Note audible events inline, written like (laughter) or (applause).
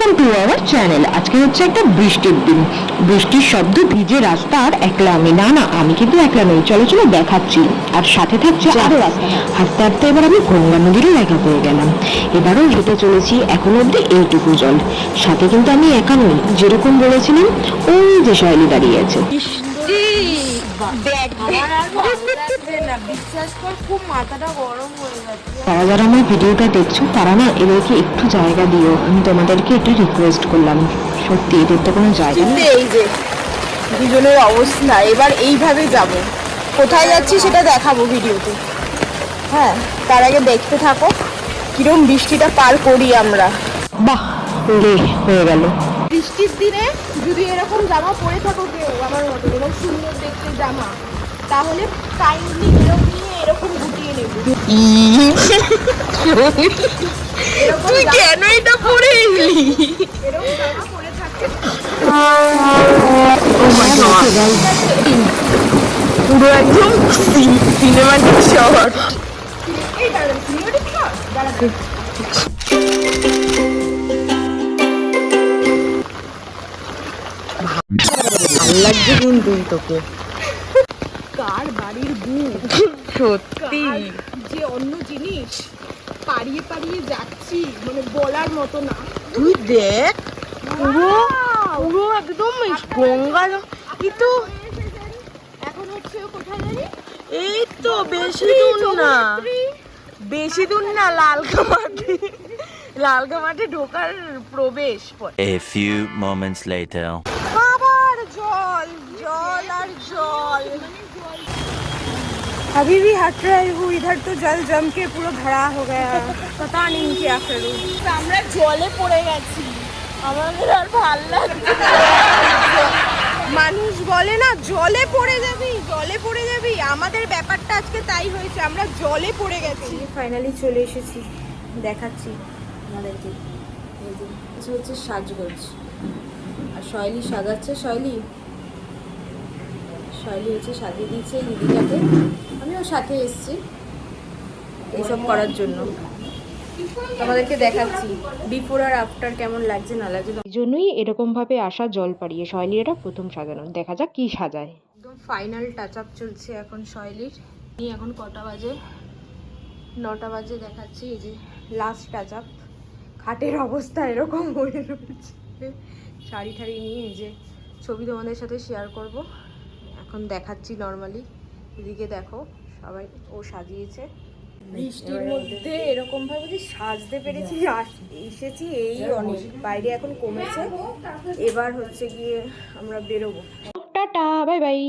Welcome to our channel আজকে হচ্ছে একটা বৃষ্টির দিন। বৃষ্টির শব্দ ভিজে রাস্তার একলা আমি। না না আমি কিন্তু একলা নই। চলো চলো দেখাচ্ছি। আর সাথে থাকছে আরও রাস্তা। হাঁটতে হাঁটতে এবার আমি গঙ্গা নদীরও দেখা পেয়ে গেলাম। এবারও হেঁটে চলেছি এখন অব্দি এইটুকু জল। সাথে কিন্তু আমি একা নই। যেরকম বলেছিলাম ওই যে শৈলী দাঁড়িয়ে আছে। (laughs) তারা যারা আমার ভিডিওটা দেখছ তারা না এদেরকে একটু জায়গা দিও। আমি তোমাদেরকে একটু রিকোয়েস্ট করলাম। সত্যি এদের তো কোনো জায়গা নেই। এই যে দুজনের অবস্থা এবার এইভাবে যাব। কোথায় যাচ্ছি সেটা দেখাবো ভিডিওতে। হ্যাঁ তার আগে দেখতে থাকো। কিরম বৃষ্টিটা পার করি আমরা। বাহ রে হয়ে গেল। বৃষ্টির দিনে যদি এরকম জামা পরে থাকো কেউ আমার মতো এবং সুন্দর দেখতে জামা তাহলে কাইন্ডলি এরকম নিয়ে এরকম গুটিয়ে নেবে। তুই কেন এটা পরে এলি? এরকম জামা পরে থাকে পুরো একদম সিনেমাটিক শহর এই দাঁড়ান সিনেমাটিক শহর দাঁড়ান। লাগছে কিন্তু তোকে। কার বাড়ির বউ? সত্যি। যে অন্য জিনিস? পাড়িয়ে পাড়িয়ে যাচ্ছি মানে বলার মতো না। তুই দেখ। পুরো পুরো একদম গঙ্গা কিন্তু এখন হচ্ছে কোথায় জানি? এই তো বেশি দূর না। বেশি দূর না লালকা মাঠে লালকা মাঠে ঢোকার প্রবেশ পথ A few moments later. আবার জল জল আর জল अभी भी हट रही हूँ इधर तो जल जम के पूरा भरा हो गया पता नहीं क्या करूँ আমরা জলে পড়ে গেছি আমাদের আর ভাল লাগছে না। মানুষ বলে না জলে পড়ে যাবি জলে পড়ে যাবি আমাদের ব্যাপারটা আজকে তাই হয়েছে আমরা জলে পড়ে গেছি ফাইনালি চলে এসেছি দেখাচ্ছি আমাদেরকে এই যে কিছু হচ্ছে সাজগোজ আর শৈলী সাজাচ্ছে শৈলী শৈলী হচ্ছে সাজিয়ে দিয়েছে এই দিদিটাকে। আমিও সাথে এসেছি এইসব করার জন্য। তোমাদেরকে দেখাচ্ছি। বিফোর আর আফটার কেমন লাগছে না লাগছে এই জন্যই এরকম ভাবে আসা জল পাড়িয়ে শৈলী এটা প্রথম সাজানো। দেখা যাক কি সাজায়। একদম ফাইনাল টাচ আপ চলছে এখন শৈলীর। এখন কটা বাজে? নটা বাজে দেখাচ্ছি এই যে লাস্ট টাচ আপ খাটের অবস্থা এরকম হয়ে রয়েছে। শাড়ি ঠাড়ি নিয়ে এই যে ছবি তোমাদের সাথে শেয়ার করব। এখন দেখাচ্ছি নর্মালি এদিকে দেখো সবাই ও সাজিয়েছে। বৃষ্টির মধ্যে এরকম ভাবে যে সাজতে পেরেছি আস- এসেছি এই অনেক। বাইরে এখন কমেছে। এবার হচ্ছে গিয়ে আমরা বেরোবো। Tata bye bye.